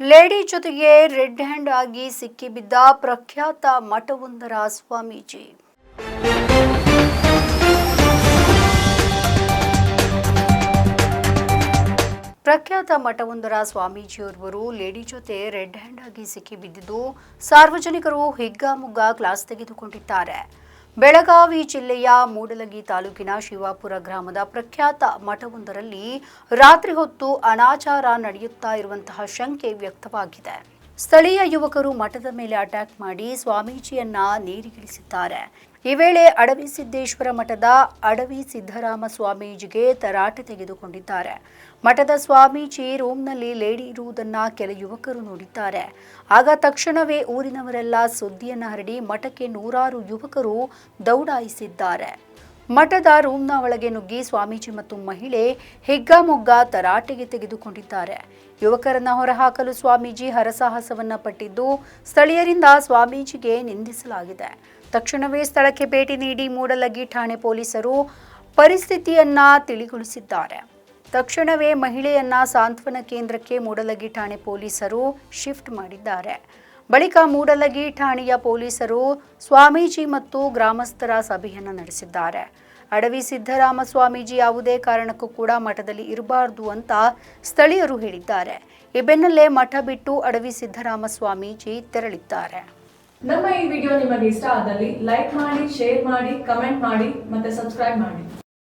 Lady ಜೊತೆಗೆ red hand ಆಗಿ ಸಿಕ್ಕಿಬಿದ್ದ ಪ್ರಖ್ಯಾತ ಮಠವೊಂದರ ಸ್ವಾಮೀಜಿ. ಪ್ರಖ್ಯಾತ ಮಠವೊಂದರ ಸ್ವಾಮೀಜಿಯೋರ್ವರು ಲೇಡಿ ಜೊತೆ ರೆಡ್ ಹ್ಯಾಂಡ್ ಆಗಿ ಸಿಕ್ಕಿಬಿದ್ದಿದ್ದು ಸಾರ್ವಜನಿಕರು ಹಿಗ್ಗಾಮುಗ್ಗಾ ಕ್ಲಾಸ್ ತೆಗೆದುಕೊಂಡಿದ್ದಾರೆ. ಬೆಳಗಾವಿ ಜಿಲ್ಲೆಯ ಮೂಡಲಗಿ ತಾಲೂಕಿನ ಶಿವಾಪುರ ಗ್ರಾಮದ ಪ್ರಖ್ಯಾತ ಮಠವೊಂದರಲ್ಲಿ ರಾತ್ರಿ ಹೊತ್ತು ಅನಾಚಾರ ನಡೆಯುತ್ತಾ ಇರುವಂತಹ ಶಂಕೆ ವ್ಯಕ್ತವಾಗಿದೆ. ಸ್ಥಳೀಯ ಯುವಕರು ಮಠದ ಮೇಲೆ ಅಟ್ಯಾಕ್ ಮಾಡಿ ಸ್ವಾಮೀಜಿಯನ್ನ ನೀರಿಗಿಳಿಸಿದ್ದಾರೆ. ಈ ವೇಳೆ ಅಡವಿ ಸಿದ್ದೇಶ್ವರ ಮಠದ ಅಡವಿ ಸಿದ್ದರಾಮ ಸ್ವಾಮೀಜಿಗೆ ತರಾಟೆ ತೆಗೆದುಕೊಂಡಿದ್ದಾರೆ. ಮಠದ ಸ್ವಾಮೀಜಿ ರೂಮ್ನಲ್ಲಿ ಲೇಡಿ ಇರುವುದನ್ನ ಕೆಲ ಯುವಕರು ನೋಡಿದ್ದಾರೆ. ಆಗ ತಕ್ಷಣವೇ ಊರಿನವರೆಲ್ಲ ಸುದ್ದಿಯನ್ನ ಹರಡಿ ಮಠಕ್ಕೆ ನೂರಾರು ಯುವಕರು ದೌಡಾಯಿಸಿದ್ದಾರೆ. ಮಠದ ರೂಮ್ನ ಒಳಗೆ ನುಗ್ಗಿ ಸ್ವಾಮೀಜಿ ಮತ್ತು ಮಹಿಳೆ ಹೆಗ್ಗಾಮೊಗ್ಗ ತರಾಟೆಗೆ ತೆಗೆದುಕೊಂಡಿದ್ದಾರೆ. ಯುವಕರನ್ನ ಹೊರಹಾಕಲು ಸ್ವಾಮೀಜಿ ಹರಸಾಹಸವನ್ನ ಪಟ್ಟಿದ್ದು ಸ್ಥಳೀಯರಿಂದ ಸ್ವಾಮೀಜಿಗೆ ನಿಂದಿಸಲಾಗಿದೆ. ತಕ್ಷಣವೇ ಸ್ಥಳಕ್ಕೆ ಭೇಟಿ ನೀಡಿ ಮೂಡಲಗಿ ಠಾಣೆ ಪೊಲೀಸರು ಪರಿಸ್ಥಿತಿಯನ್ನ ತಿಳಿಗೊಳಿಸಿದ್ದಾರೆ. ತಕ್ಷಣವೇ ಮಹಿಳೆಯನ್ನ ಸಾಂತ್ವನ ಕೇಂದ್ರಕ್ಕೆ ಮೂಡಲಗಿ ಠಾಣೆ ಪೊಲೀಸರು ಶಿಫ್ಟ್ ಮಾಡಿದ್ದಾರೆ. ಬಳಿಕ ಮೂಡಲಗಿ ಠಾಣೆಯ ಪೊಲೀಸರು ಸ್ವಾಮೀಜಿ ಮತ್ತು ಗ್ರಾಮಸ್ಥರ ಸಭೆಯನ್ನು ನಡೆಸಿದ್ದಾರೆ. ಅಡವಿ ಸಿದ್ದರಾಮ ಸ್ವಾಮೀಜಿ ಯಾವುದೇ ಕಾರಣಕ್ಕೂ ಕೂಡ ಮಠದಲ್ಲಿ ಇರಬಾರದು ಅಂತ ಸ್ಥಳೀಯರು ಹೇಳಿದ್ದಾರೆ. ಈ ಬೆನ್ನಲ್ಲೇ ಮಠ ಬಿಟ್ಟು ಅಡವಿ ಸಿದ್ದರಾಮ ಸ್ವಾಮೀಜಿ ತೆರಳಿದ್ದಾರೆ. ನಮ್ಮ ಈ ವಿಡಿಯೋ ನಿಮಗೆ ಇಷ್ಟ ಆದಲ್ಲಿ ಲೈಕ್ ಮಾಡಿ, ಶೇರ್ ಮಾಡಿ, ಕಮೆಂಟ್ ಮಾಡಿ ಮತ್ತೆ ಸಬ್ಸ್ಕ್ರೈಬ್ ಮಾಡಿ.